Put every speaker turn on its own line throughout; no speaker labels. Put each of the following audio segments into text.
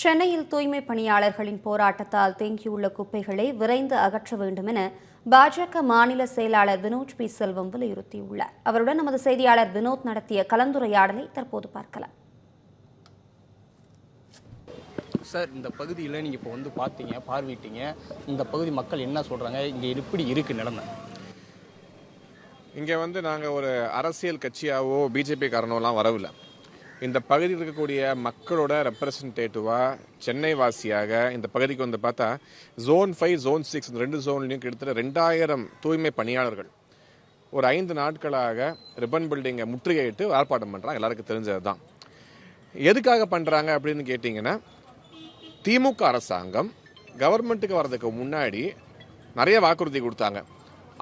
சென்னையில் தூய்மை பணியாளர்களின் போராட்டத்தால் தேங்கியுள்ள குப்பைகளை விரைந்து அகற்ற வேண்டும் என பாஜக மாநில செயலாளர் வினோத் பி. செல்வம் வலியுறுத்தியுள்ளார். அவருடன் நமது செய்தியாளர் வினோத் நடத்திய கலந்துரையாடலை தற்போது பார்க்கலாம்.
சார் இந்த பகுதியில் நீங்கள் இப்போ வந்து பார்த்தீங்க பார்வையிட்டீங்க. இந்த பகுதி மக்கள் என்ன சொல்கிறாங்க இங்கே எப்படி இருக்குது நிலைமை?
இங்கே வந்து நாங்கள் ஒரு அரசியல் கட்சியாவோ பிஜேபி காரணம்லாம் வரவில்லை. இந்த பகுதியில் இருக்கக்கூடிய மக்களோட ரெப்ரசன்டேட்டிவாக சென்னை வாசியாக இந்த பகுதிக்கு வந்து பார்த்தா ஜோன் ஃபைவ் ஜோன் சிக்ஸ் இந்த ரெண்டு ஜோன்லையும் கிட்டத்தட்ட ரெண்டாயிரம் தூய்மை பணியாளர்கள். ஒரு ஐந்து நாட்களாக ரிப்பன் பில்டிங்கை முற்றுகையிட்டு ஆர்ப்பாட்டம் பண்ணுறாங்க எல்லாருக்கும் தெரிஞ்சது தான் எதுக்காக பண்ணுறாங்க அப்படின்னு கேட்டிங்கன்னா திமுக அரசாங்கம் கவர்மெண்ட்டுக்கு வர்றதுக்கு முன்னாடி நிறைய வாக்குறுதி கொடுத்தாங்க.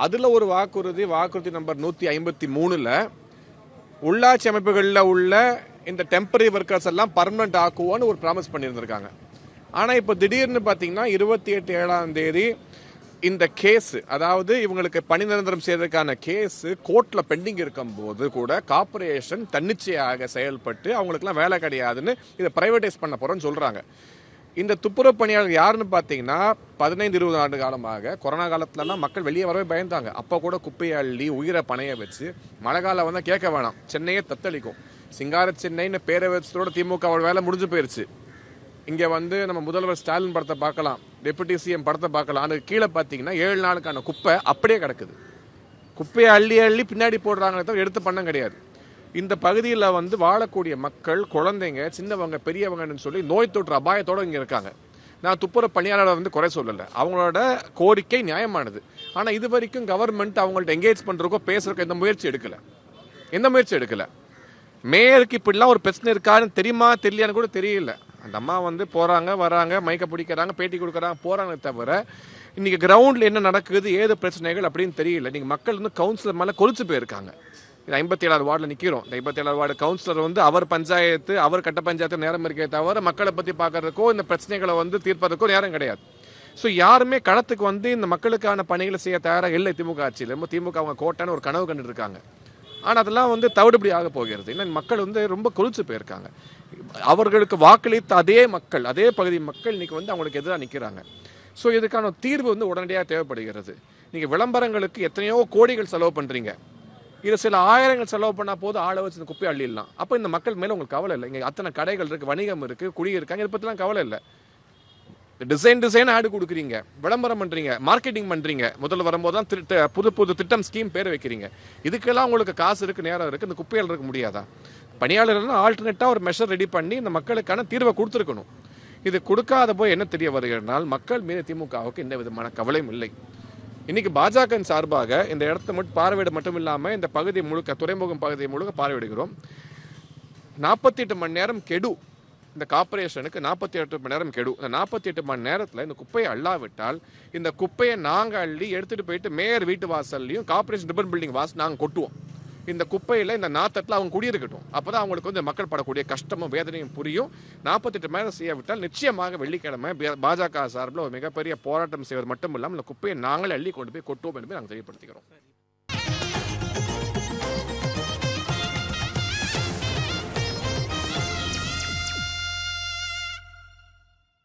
அதில் ஒரு வாக்குறுதி வாக்குறுதி நம்பர் நூற்றி ஐம்பத்தி மூணில் உள்ளாட்சி அமைப்புகளில் உள்ள இந்த டெம்பரரி ஒர்க்கர்ஸ் எல்லாம் பர்மனெண்ட் ஆக்குவோன்னு ஒரு ப்ராமிஸ் பண்ணியிருந்திருக்காங்க. ஆனால் இப்போ திடீர்னு பார்த்தீங்கன்னா இருபத்தி எட்டு ஏழாம் தேதி இந்த கேஸ் அதாவது இவங்களுக்கு பணி நிரந்தரம் செய்வதற்கான கேஸ் கோர்ட்டில் பெண்டிங் இருக்கும் போது கூட கார்பரேஷன் தன்னிச்சையாக செயல்பட்டு அவங்களுக்குலாம் வேலை கிடையாதுன்னு இதை ப்ரைவேட்டைஸ் பண்ண போகிறோன்னு சொல்கிறாங்க இந்த துப்புரவு பணியாளர் யாருன்னு பார்த்தீங்கன்னா பதினைந்து இருபது ஆண்டு காலமாக கொரோனா காலத்துலலாம் மக்கள் வெளியே வரவே பயந்தாங்க. அப்போ கூட குப்பையை அள்ளி உயிரை பணைய வச்சு மழை காலம் வந்தால் கேட்க வேணாம். சென்னையே தத்தளிக்கும். சிங்கார சென்னைன்னு பேரை வச்சதோட திமுக வேலை முடிஞ்சு போயிருச்சு. இங்கே வந்து நம்ம முதல்வர் ஸ்டாலின் படத்தை பார்க்கலாம் டெபுட்டி சிஎம் படத்தை பார்க்கலாம். அதுக்கு கீழே பார்த்தீங்கன்னா ஏழு நாளுக்கான குப்பை அப்படியே கிடக்குது. குப்பையை அள்ளி அள்ளி பின்னாடி போடுறாங்களே தவிர எடுத்து பண்ண கிடையாது. இந்த பகுதியில் வந்து வாழக்கூடிய மக்கள் குழந்தைங்க சின்னவங்க பெரியவங்கன்னு சொல்லி நோய் தொற்று அபாயத்தோடு இங்கே இருக்காங்க. நான் துப்புரவு பணியாளரை வந்து குறை சொல்லலை. அவங்களோட கோரிக்கை நியாயமானது. ஆனால் இது வரைக்கும் கவர்மெண்ட் அவங்கள்ட்ட என்கேஜ் பண்ணுறக்கோ பேசுகிறக்கோ எந்த முயற்சி எடுக்கலை. எந்த முயற்சி எடுக்கலை. மேயருக்கு இப்படிலாம் ஒரு பிரச்சனை இருக்கான்னு தெரியுமா தெரியலையான்னு கூட தெரியல. அந்த அம்மா வந்து போகிறாங்க வராங்க மைக்கை பிடிக்கிறாங்க பேட்டி கொடுக்குறாங்க போகிறாங்க தவிர இன்றைக்கி கிரவுண்டில் என்ன நடக்குது ஏது பிரச்சனைகள் அப்படின்னு தெரியல. நீங்கள் மக்கள் வந்து கவுன்சிலர் மேலே கொலிச்சு போயிருக்காங்க. இது ஐம்பத்தி ஏழாவது வார்டில் நிற்கிறோம் இந்த ஐம்பத்தி ஏழாவது வார்டு கவுன்சிலர் வந்து அவர் பஞ்சாயத்து அவர் கட்ட பஞ்சாயத்து நேரம் இருக்கே தவிர மக்களை பற்றி பார்க்கறதுக்கோ இந்த பிரச்சனைகளை வந்து தீர்ப்பதற்கோ நேரம் கிடையாது. ஸோ யாருமே களத்துக்கு வந்து இந்த மக்களுக்கான பணிகளை செய்ய தயாராக இல்லை திமுக ஆட்சியில். ரொம்ப திமுக அவங்க கோட்டான ஒரு கனவு கண்டுருக்காங்க ஆனால் அதெல்லாம் வந்து தவிடுபடி ஆக போகிறது. இல்லை மக்கள் வந்து ரொம்ப கொலிச்சு போயிருக்காங்க. அவர்களுக்கு வாக்களித்த அதே மக்கள் அதே பகுதி மக்கள் இன்னைக்கு வந்து அவங்களுக்கு எதிராக நிற்கிறாங்க ஸோ இதுக்கான தீர்வு வந்து உடனடியாக தேவைப்படுகிறது. நீங்கள் விளம்பரங்களுக்கு எத்தனையோ கோடிகள் செலவு பண்ணுறீங்க இது சில ஆயிரங்கள் செலவு பண்ணால் போது ஆளை வச்சு இந்த குப்பையை அள்ளிடலாம். அப்போ இந்த மக்கள் மேலே உங்களுக்கு கவலை இல்லை. இங்கே அத்தனை கடைகள் இருக்குது வணிகம் இருக்குது குடி இருக்காங்க இதை பற்றிலாம் கவலை இல்லை. டிசைன் டிசைன் ஆடு கொடுக்குறீங்க. விளம்பரம் பண்ணுறீங்க மார்க்கெட்டிங் பண்ணுறீங்க முதல்ல வரும்போது தான் திட்ட புது புது திட்டம் ஸ்கீம் பேர் வைக்கிறீங்க. இதுக்கெல்லாம் உங்களுக்கு காசு இருக்குது நேரம் இருக்குது இந்த குப்பையில் இருக்க முடியாதா? பணியாளர்கள்னா ஆல்டர்னேட்டாக ஒரு மெஷர் ரெடி பண்ணி இந்த மக்களுக்கான தீர்வை கொடுத்துருக்கணும். இது கொடுக்காத போய் என்ன தெரிய வருகிறனால் மக்கள் மீது திமுகவுக்கு எந்த விதமான கவலையும் இல்லை. இன்னைக்கு பாஜகவின் சார்பாக இந்த இடத்த மட்டும் பார்வையிட மட்டும் இல்லாமல் இந்த பகுதி முழுக்க துறைமுகம் பகுதியை முழுக்க பார்வையிடுகிறோம். நாற்பத்தி எட்டு மணி நேரம் கெடு. இந்த கார்பரேஷனுக்கு நாற்பத்தி எட்டு மணி நேரம் கெடு. இந்த நாற்பத்தி எட்டு மணி நேரத்தில் இந்த குப்பையை அள்ளாவிட்டால் இந்த குப்பையை நாங்கள் அள்ளி எடுத்துகிட்டு போயிட்டு மேயர் வீட்டு வாசல்லையும் கார்பரேஷன் டிபன் பில்டிங் வாசல் நாங்கள் கொட்டுவோம். இந்த குப்பையில் இந்த நாத்தத்தில் அவங்க குடியிருக்கட்டும். அப்போ தான் அவங்களுக்கு வந்து மக்கள் படக்கூடிய கஷ்டமும் வேதனையும் புரியும். நாற்பத்தெட்டு மேலே நேரம் செய்யாவிட்டால் நிச்சயமாக வெள்ளிக்கிழமை பாஜக சார்பில் ஒரு மிகப்பெரிய போராட்டம் செய்வது மட்டும் இல்லாமல் இந்த குப்பையை நாங்களே அள்ளி கொண்டு போய் கொட்டுவோம் என்று நாங்கள் தெரியப்படுத்திக்கிறோம்.